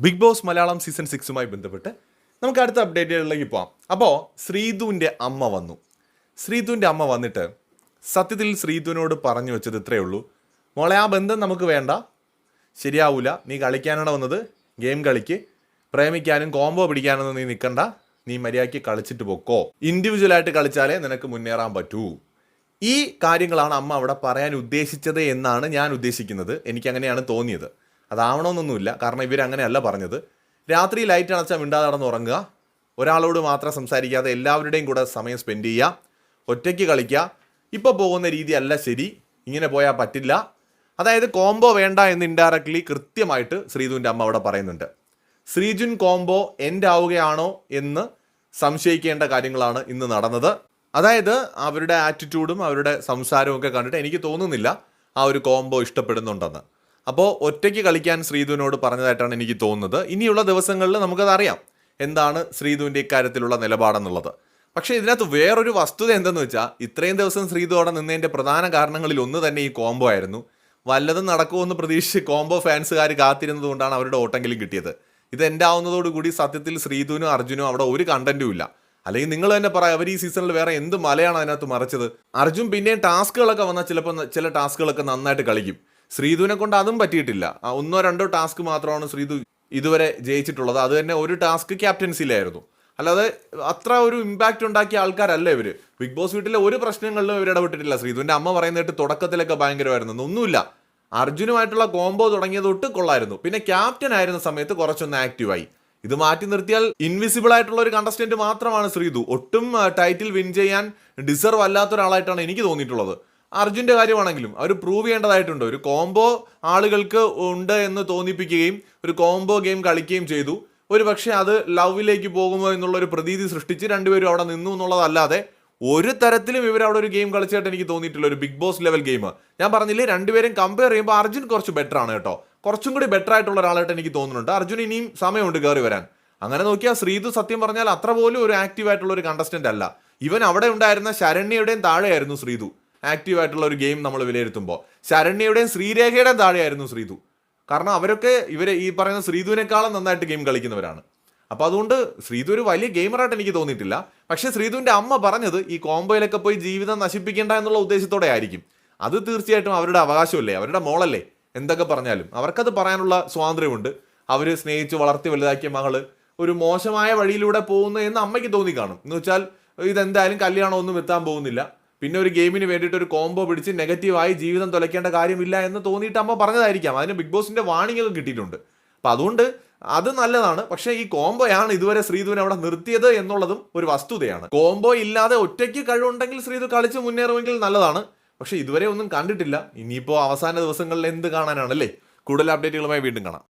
Big Boss Malayalam season സിക്സുമായി ബന്ധപ്പെട്ട് നമുക്ക് അടുത്ത അപ്ഡേറ്റുകളിലേക്ക് പോവാം. അപ്പോൾ ശ്രീധുവിന്റെ അമ്മ വന്നു. ശ്രീധുവിന്റെ അമ്മ വന്നിട്ട് സത്യത്തിൽ ശ്രീധുവിനോട് പറഞ്ഞു വെച്ചത് ഇത്രയേ ഉള്ളൂ. മോളെ ആ ബന്ധം നമുക്ക് വേണ്ട. ശരിയാവൂല. നീ കളിക്കാനാണ് വന്നത്. ഗെയിം കളിക്ക്. പ്രേമിക്കാനും കോംബോ പിടിക്കാനൊന്നും നീ നിൽക്കണ്ട നീ മര്യാദയ്ക്ക് കളിച്ചിട്ട് പൊക്കോ. ഇൻഡിവിജ്വലായിട്ട് കളിച്ചാലേ നിനക്ക് മുന്നേറാൻ പറ്റൂ. ഈ കാര്യങ്ങളാണ് അമ്മ അവിടെ പറയാൻ ഉദ്ദേശിച്ചത് എന്നാണ് ഞാൻ ഉദ്ദേശിക്കുന്നത്. എനിക്കങ്ങനെയാണ് തോന്നിയത്. അതാവണമെന്നൊന്നുമില്ല കാരണം ഇവരങ്ങനെയല്ല പറഞ്ഞത്. രാത്രി ലൈറ്റ് അണച്ചാൽ മിണ്ടാതെ നടന്ന് ഉറങ്ങുക. ഒരാളോട് മാത്രം സംസാരിക്കാതെ എല്ലാവരുടെയും കൂടെ സമയം സ്പെൻഡ് ചെയ്യുക. ഒറ്റയ്ക്ക് കളിക്കുക. ഇപ്പോൾ പോകുന്ന രീതി അല്ല ശരി. ഇങ്ങനെ പോയാൽ പറ്റില്ല. അതായത് കോംബോ വേണ്ട എന്ന് ഇൻഡയറക്ട്ലി കൃത്യമായിട്ട് ശ്രീധുവിന്റെ അമ്മ അവിടെ പറയുന്നുണ്ട്. ശ്രീജുൻ കോംബോ എൻഡ് ആവുകയാണോ എന്ന് സംശയിക്കേണ്ട കാര്യങ്ങളാണ് ഇന്ന് നടന്നത്. അതായത് അവരുടെ ആറ്റിറ്റ്യൂഡും അവരുടെ സംസാരവും ഒക്കെ കണ്ടിട്ട് എനിക്ക് തോന്നുന്നില്ല ആ ഒരു കോംബോ ഇഷ്ടപ്പെടുന്നുണ്ടെന്ന്. അപ്പോൾ ഒറ്റയ്ക്ക് കളിക്കാൻ ശ്രീധുവിനോട് പറഞ്ഞതായിട്ടാണ് എനിക്ക് തോന്നുന്നത്. ഇനിയുള്ള ദിവസങ്ങളിൽ നമുക്കത് അറിയാം എന്താണ് ശ്രീധുവിന്റെ ഇക്കാര്യത്തിലുള്ള നിലപാടെന്നുള്ളത്. പക്ഷേ ഇതിനകത്ത് വേറൊരു വസ്തുത എന്തെന്ന് വെച്ചാൽ ഇത്രയും ദിവസം ശ്രീധു അവിടെ നിന്നതിന്റെ പ്രധാന കാരണങ്ങളിൽ ഒന്ന് തന്നെ ഈ കോംബോ ആയിരുന്നു. വല്ലതും നടക്കുമെന്ന് പ്രതീക്ഷിച്ച് കോംബോ ഫാൻസുകാർ കാത്തിരുന്നത് കൊണ്ടാണ് അവരുടെ ഓട്ടെങ്കിലും കിട്ടിയത്. ഇത് എന്റെ സത്യത്തിൽ ശ്രീധുവിനും അർജുനും അവിടെ ഒരു കണ്ടന്റും ഇല്ല. അല്ലെങ്കിൽ നിങ്ങൾ തന്നെ പറയാം അവർ ഈ സീസണിൽ വേറെ എന്ത് മലയാണ് അതിനകത്ത് മറിച്ചത്? അർജുൻ പിന്നെയും ടാസ്കുകളൊക്കെ വന്നാൽ ചിലപ്പോൾ ചില ടാസ്കുകളൊക്കെ നന്നായിട്ട് കളിക്കും. ശ്രീധുവിനെ കൊണ്ട് അതും പറ്റിയിട്ടില്ല. ഒന്നോ രണ്ടോ ടാസ്ക് മാത്രമാണ് ശ്രീധു ഇതുവരെ ജയിച്ചിട്ടുള്ളത്. അത് തന്നെ ഒരു ടാസ്ക് ക്യാപ്റ്റൻസിയിലായിരുന്നു. അല്ലാതെ അത്ര ഒരു ഇമ്പാക്റ്റ് ഉണ്ടാക്കിയ ആൾക്കാരല്ല ഇവർ ബിഗ് ബോസ് വീട്ടിലെ ഒരു പ്രശ്നങ്ങളിലും ഇവർ ഇടപെട്ടിട്ടില്ല. ശ്രീധുവിന്റെ അമ്മ പറയുന്നിട്ട് തുടക്കത്തിലൊക്കെ ഭയങ്കരമായിരുന്നു. ഒന്നുമില്ല. അർജുനുമായിട്ടുള്ള കോംബോ തുടങ്ങിയത് തൊട്ട് കൊള്ളായിരുന്നു. പിന്നെ ക്യാപ്റ്റൻ ആയിരുന്ന സമയത്ത് കുറച്ചൊന്ന് ആക്റ്റീവായി ഇത് മാറ്റി നിർത്തിയാൽ ഇൻവിസിബിൾ ആയിട്ടുള്ള ഒരു കണ്ടസ്റ്റന്റ് മാത്രമാണ് ശ്രീധു. ഒട്ടും ടൈറ്റിൽ വിൻ ചെയ്യാൻ ഡിസർവ് അല്ലാത്ത ഒരാളായിട്ടാണ് എനിക്ക് തോന്നിയിട്ടുള്ളത്. അർജുന്റെ കാര്യമാണെങ്കിലും അവർ പ്രൂവ് ചെയ്യേണ്ടതായിട്ടുണ്ട്. ഒരു കോംബോ ആളുകൾക്ക് ഉണ്ട് എന്ന് തോന്നിപ്പിക്കുകയും ഒരു കോംബോ ഗെയിം കളിക്കുകയും ചെയ്തു. ഒരു പക്ഷേ അത് ലവിലേക്ക് പോകുമോ എന്നുള്ള ഒരു പ്രതീതി സൃഷ്ടിച്ച് രണ്ടുപേരും അവിടെ നിന്നു എന്നുള്ളതല്ലാതെ ഒരു തരത്തിലും ഇവർ അവിടെ ഒരു ഗെയിം കളിച്ചായിട്ട് എനിക്ക് തോന്നിയിട്ടില്ല. ഒരു ബിഗ് ബോസ് ലെവൽ ഗെയിം ഞാൻ പറഞ്ഞില്ലേ രണ്ടുപേരും കമ്പയർ ചെയ്യുമ്പോൾ അർജുൻ കുറച്ച് ബെറ്റർ ആണ് കേട്ടോ. കുറച്ചും കൂടി ബെറ്റർ ആയിട്ടുള്ള ഒരാളായിട്ട് എനിക്ക് തോന്നുന്നുണ്ട്. അർജുൻ ഇനിയും സമയമുണ്ട് കയറി വരാൻ. അങ്ങനെ നോക്കിയാൽ ശ്രീതു സത്യം പറഞ്ഞാൽ അത്ര പോലും ഒരു ആക്റ്റീവ് ആയിട്ടുള്ള ഒരു കണ്ടസ്റ്റന്റ് അല്ല. ഇവൻ അവിടെ ഉണ്ടായിരുന്ന ശരണ്യയുടെയും താഴെയായിരുന്നു ശ്രീതു. ആക്റ്റീവ് ആയിട്ടുള്ള ഒരു ഗെയിം നമ്മൾ വിലയിരുത്തുമ്പോൾ ശരണ്യയുടെയും ശ്രീരേഖയുടെയും താഴെയായിരുന്നു ശ്രീതു. കാരണം അവരൊക്കെ ഇവരെ ഈ പറയുന്ന ശ്രീതുവിനേക്കാളും നന്നായിട്ട് ഗെയിം കളിക്കുന്നവരാണ്. അപ്പോൾ അതുകൊണ്ട് ശ്രീതു ഒരു വലിയ ഗെയിമറായിട്ട് എനിക്ക് തോന്നിയിട്ടില്ല. പക്ഷേ ശ്രീതുവിന്റെ അമ്മ പറഞ്ഞത് ഈ കോംബോയിലൊക്കെ പോയി ജീവിതം നശിപ്പിക്കേണ്ട എന്നുള്ള ഉദ്ദേശത്തോടെ ആയിരിക്കും. അത് തീർച്ചയായിട്ടും അവരുടെ അവകാശമല്ലേ? അവരുടെ മോളല്ലേ? എന്തൊക്കെ പറഞ്ഞാലും. അവർക്കത് പറയാനുള്ള സ്വാതന്ത്ര്യമുണ്ട്. അവർ സ്നേഹിച്ച് വളർത്തി വലുതാക്കിയ മകൾ ഒരു മോശമായ വഴിയിലൂടെ പോകുന്നു എന്ന് അമ്മയ്ക്ക് തോന്നി കാണും. എന്ന് വെച്ചാൽ ഇതെന്തായാലും കല്യാണമൊന്നും എത്താൻ പോകുന്നില്ല. പിന്നെ ഒരു ഗെയിമിന് വേണ്ടിയിട്ട് ഒരു കോംബോ പിടിച്ച് നെഗറ്റീവായി ജീവിതം തുലയ്ക്കേണ്ട കാര്യമില്ല എന്ന് തോന്നിയിട്ട് അമ്മ പറഞ്ഞതായിരിക്കാം. അതിന് ബിഗ് ബോസിന്റെ വാണിംഗ് ഒക്കെ കിട്ടിയിട്ടുണ്ട്. അപ്പം അതുകൊണ്ട് അത് നല്ലതാണ്. പക്ഷേ ഈ കോംബോയാണ് ഇതുവരെ ശ്രീധുവിനെ അവിടെ നിർത്തിയത് എന്നുള്ളതും ഒരു വസ്തുതയാണ്. കോംബോ ഇല്ലാതെ ഒറ്റയ്ക്ക് കഴിവുണ്ടെങ്കിൽ ശ്രീധു കളിച്ച് മുന്നേറുമെങ്കിൽ നല്ലതാണ്. പക്ഷേ ഇതുവരെ ഒന്നും കണ്ടിട്ടില്ല. ഇനിയിപ്പോൾ അവസാന ദിവസങ്ങളിൽ എന്ത് കാണാനാണല്ലേ കൂടുതൽ അപ്ഡേറ്റുകളുമായി വീണ്ടും കാണാം.